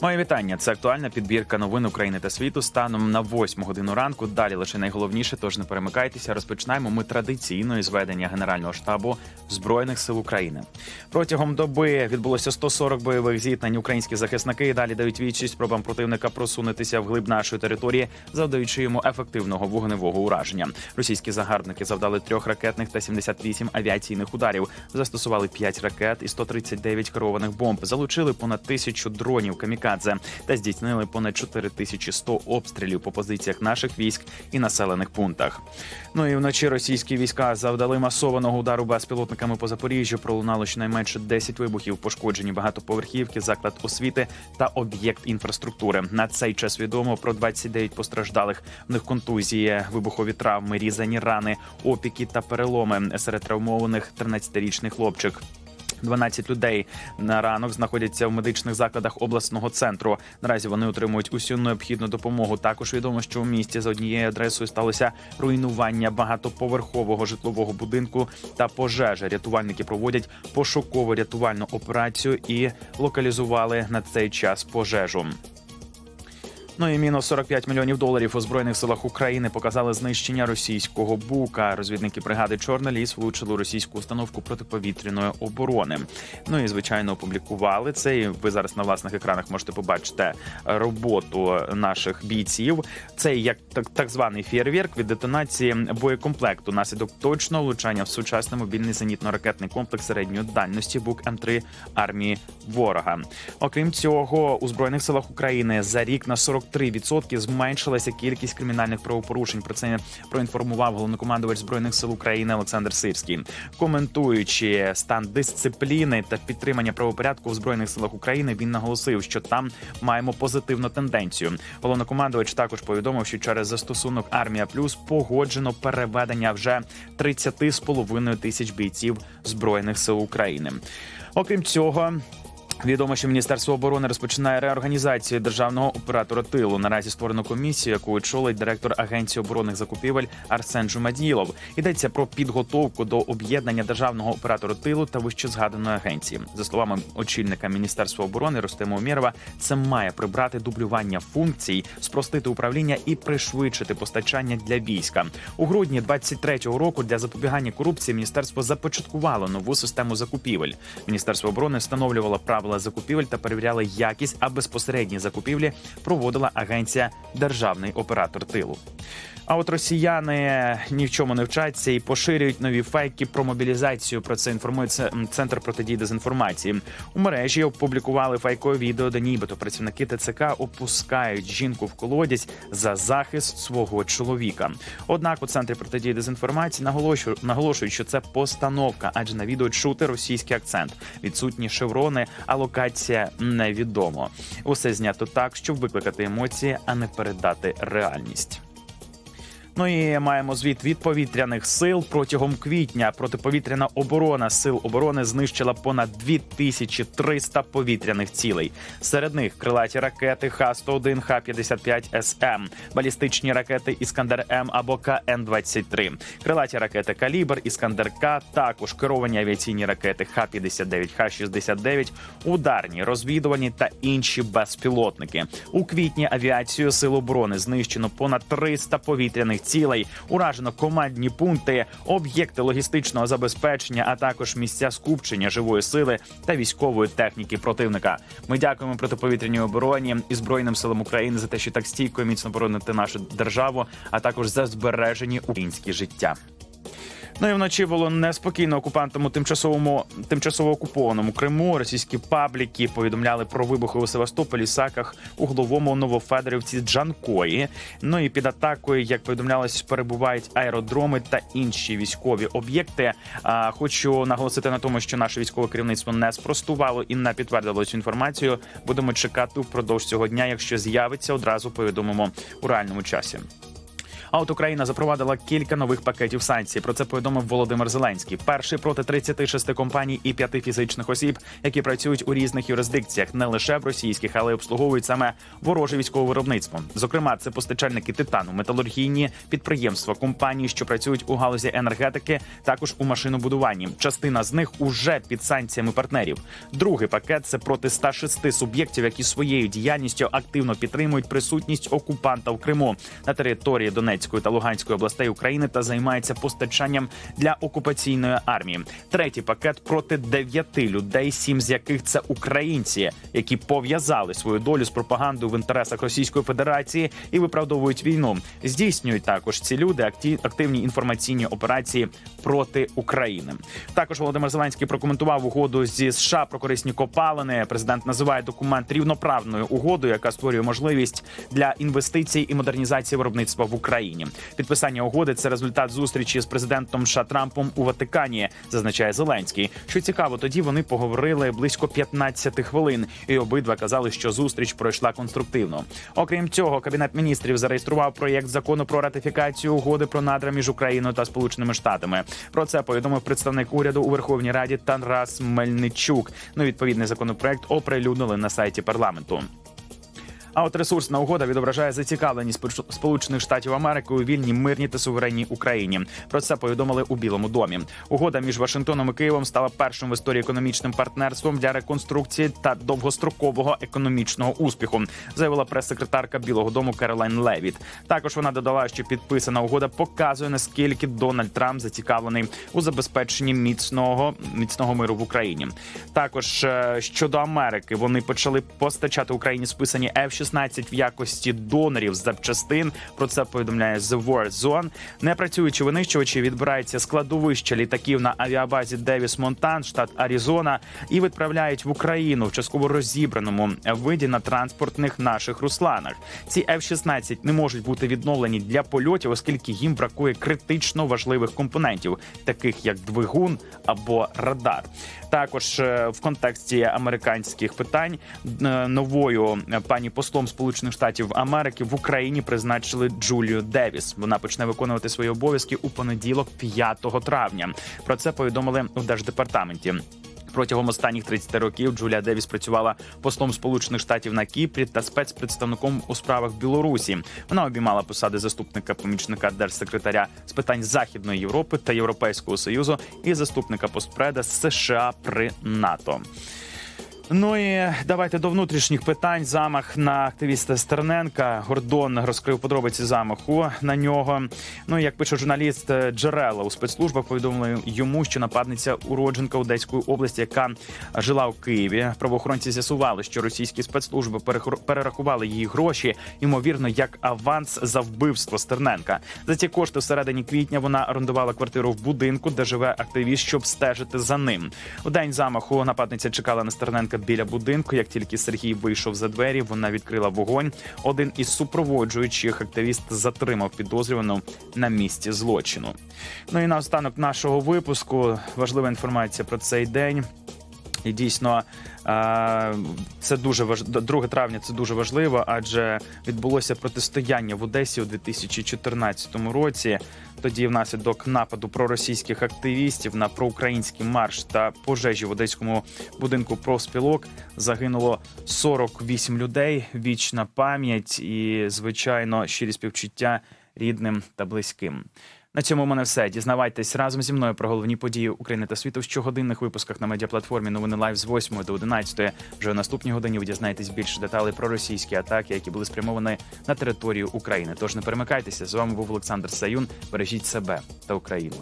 Моє вітання. Це актуальна підбірка новин України та світу станом на 8 годину ранку. Далі лише найголовніше, тож не перемикайтеся. Розпочинаємо ми традиційно із ведення Генерального штабу збройних сил України. Протягом доби відбулося 140 бойових зіткнень. Українські захисники далі дають відчість спробам противника просунутися вглиб нашої території, завдаючи йому ефективного вогневого ураження. Російські загарбники завдали трьох ракетних та 78 авіаційних ударів. Застосували 5 ракет і 139 керованих бомб. Залучили понад тисячу дронів камікадзе та здійснили понад 4100 обстрілів по позиціях наших військ і населених пунктах. Ну і вночі російські війська завдали масованого удару безпілотниками по Запоріжжю. Пролунало щонайменше 10 вибухів, пошкоджені багатоповерхівки, заклад освіти та об'єкт інфраструктури. На цей час відомо про 29 постраждалих. В них контузії, вибухові травми, різані рани, опіки та переломи серед травмованих 13-річний хлопчик. 12 людей на ранок знаходяться в медичних закладах обласного центру. Наразі вони отримують усю необхідну допомогу. Також відомо, що у місті за однією адресою сталося руйнування багатоповерхового житлового будинку та пожежа. Рятувальники проводять пошуково рятувальну операцію і локалізували на цей час пожежу. Ну і мінус 45 мільйонів доларів у збройних силах України показали знищення російського бука. Розвідники бригади Чорний ліс влучили російську установку протиповітряної оборони. Ну і звичайно опублікували це. І ви зараз на власних екранах можете побачити роботу наших бійців. Це як так, так званий фєрверк від детонації боєкомплекту. Наслідок точного влучання в сучасний мобільний зенітно-ракетний комплекс середньої дальності БУК М3 армії ворога. Окрім цього, у збройних силах України за рік на 43% зменшилася кількість кримінальних правопорушень. Про це проінформував головнокомандувач збройних сил України Олександр Сирський, коментуючи стан дисципліни та підтримання правопорядку в збройних силах України. Він наголосив, що там маємо позитивну тенденцію. Головнокомандувач також повідомив, що через застосунок Армія Плюс погоджено переведення вже 30,5 тисяч бійців збройних сил України. Окрім цього. Відомо, що Міністерство оборони розпочинає реорганізацію державного оператора тилу. Наразі створено комісію, яку очолить директор Агенції оборонних закупівель Арсен Жумаділов. Йдеться про підготовку до об'єднання державного оператора тилу та вищезгаданої агенції. За словами очільника Міністерства оборони Рустема Умєрова, це має прибрати дублювання функцій, спростити управління і пришвидшити постачання для війська. У грудні 23-го року для запобігання корупції міністерство започаткувало нову систему закупівель. Міністерство оборони встановлювало правила закупівель та перевіряла якість, а безпосередні закупівлі проводила агенція Державний оператор тилу. А от росіяни ні в чому не вчаться і поширюють нові фейки про мобілізацію. Про це інформує центр протидії дезінформації. У мережі опублікували фейкове відео, де нібито працівники ТЦК опускають жінку в колодязь за захист свого чоловіка. Однак у центрі протидії дезінформації наголошую- наголошують, що це постановка, адже на відео чути російський акцент. Відсутні шеврони, а локація невідомо. Усе знято так, щоб викликати емоції, а не передати реальність. І маємо звіт від повітряних сил протягом квітня. Протиповітряна оборона сил оборони знищила понад 2300 повітряних цілей. Серед них крилаті ракети Х-101, Х-55 СМ, балістичні ракети Іскандер М або КН-23, крилаті ракети Калібр, Іскандер К, також керовані авіаційні ракети Х-59, Х-69, ударні, розвідувані та інші безпілотники. У квітні авіацію сил оборони знищено понад 300 повітряних цілей, уражено командні пункти, об'єкти логістичного забезпечення, а також місця скупчення живої сили та військової техніки противника. Ми дякуємо протиповітряній обороні і збройним силам України за те, що так стійко і міцно бороните нашу державу, а також за збережені українські життя. Ну і вночі було неспокійно окупантам у тимчасовому тимчасово окупованому Криму. Російські пабліки повідомляли про вибухи у Севастополі, Саках, Угловому, Новофедорівці, Джанкої. Ну і під атакою, як повідомлялось, перебувають аеродроми та інші військові об'єкти. А хочу наголосити на тому, що наше військове керівництво не спростувало і не підтвердило цю інформацію. Будемо чекати впродовж цього дня. Якщо з'явиться, одразу повідомимо у реальному часі. А от Україна запровадила кілька нових пакетів санкцій. Про це повідомив Володимир Зеленський. Перший проти 36 компаній і 5 фізичних осіб, які працюють у різних юрисдикціях, не лише в російських, але й обслуговують саме вороже військове виробництво. Зокрема, це постачальники титану, металургійні підприємства, компанії, що працюють у галузі енергетики, також у машинобудуванні. Частина з них уже під санкціями партнерів. Другий пакет це проти 106 суб'єктів, які своєю діяльністю активно підтримують присутність окупанта в Криму на території Донецької та Луганської областей України та займаються постачанням для окупаційної армії. Третій пакет проти дев'яти людей, сім з яких це українці, які пов'язали свою долю з пропагандою в інтересах Російської Федерації і виправдовують війну. Здійснюють також ці люди активні інформаційні операції проти України. Також Володимир Зеленський прокоментував угоду зі США про корисні копалини. Президент називає документ рівноправною угодою, яка створює можливість для інвестицій і модернізації виробництва в Україні. Підписання угоди це результат зустрічі з президентом США Трампом у Ватикані, зазначає Зеленський. Що цікаво, тоді вони поговорили близько 15 хвилин, і обидва казали, що зустріч пройшла конструктивно. Окрім цього, кабінет міністрів зареєстрував проєкт закону про ратифікацію угоди про надра між Україною та Сполученими Штатами. Про це повідомив представник уряду у Верховній Раді Тарас Мельничук. Ну, відповідний законопроект оприлюднили на сайті парламенту. А от ресурсна угода відображає зацікавленість Сполучених Штатів Америки у вільній мирній та суверенній Україні. Про це повідомили у Білому домі. Угода між Вашингтоном і Києвом стала першим в історії економічним партнерством для реконструкції та довгострокового економічного успіху, заявила прес-секретарка Білого Дому Керолайн Левіт. Також вона додала, що підписана угода показує наскільки Дональд Трамп зацікавлений у забезпеченні міцного міцного миру в Україні. Також е, щодо Америки вони почали постачати Україні списані F-16 в якості донорів запчастин. Про це повідомляє The War Zone. Непрацюючі винищувачі відбираються з складовища літаків на авіабазі Девіс Монтан, штат Аризона, і відправляють в Україну в частково розібраному виді на транспортних наших русланах. Ці F-16 не можуть бути відновлені для польотів, оскільки їм бракує критично важливих компонентів, таких як двигун або радар. Також е, в контексті американських питань е, новою е, пані послом Сполучених Штатів Америки в Україні призначили Джулію Девіс. Вона почне виконувати свої обов'язки у понеділок, 5 травня. Про це повідомили у держдепартаменті. Протягом останніх 30 років Джулія Девіс працювала послом Сполучених Штатів на Кіпрі та спецпредставником у справах Білорусі. Вона обіймала посади заступника помічника держсекретаря з питань Західної Європи та Європейського союзу і заступника постпреда США при НАТО. Ну і давайте до внутрішніх питань. Замах на активіста Стерненка. Гордон розкрив подробиці замаху на нього. Ну як пише журналіст е, джерела у спецслужбах, повідомили йому, що нападниця уродженка Одеської області, яка жила у Києві. Правоохоронці з'ясували, що російські спецслужби перерахували її гроші, ймовірно, як аванс за вбивство Стерненка. За ці кошти всередині квітня вона орендувала квартиру в будинку, де живе активіст, щоб стежити за ним. У день замаху нападниця чекала на Стерненка біля будинку. Як тільки Сергій вийшов за двері, вона відкрила вогонь. Один із супроводжуючих активіст затримав підозрювану на місці злочину. Ну і наостанок нашого випуску важлива інформація про цей день. І дійсно, це дуже важ... 2 травня. Це дуже важливо, адже відбулося протистояння в Одесі у 2014 році. Тоді, внаслідок нападу проросійських активістів на проукраїнський марш та пожежі в одеському будинку профспілок загинуло 48 людей. Вічна пам'ять і, звичайно, щирі співчуття рідним та близьким. На цьому в мене все. Дізнавайтесь разом зі мною про головні події України та світу в щогодинних випусках на медіаплатформі Новини Лайв з 8 до 11. Вже у наступній годині ви дізнаєтесь більше деталей про російські атаки, які були спрямовані на територію України. Тож не перемикайтеся. З вами був Олександр Саюн. Бережіть себе та Україну.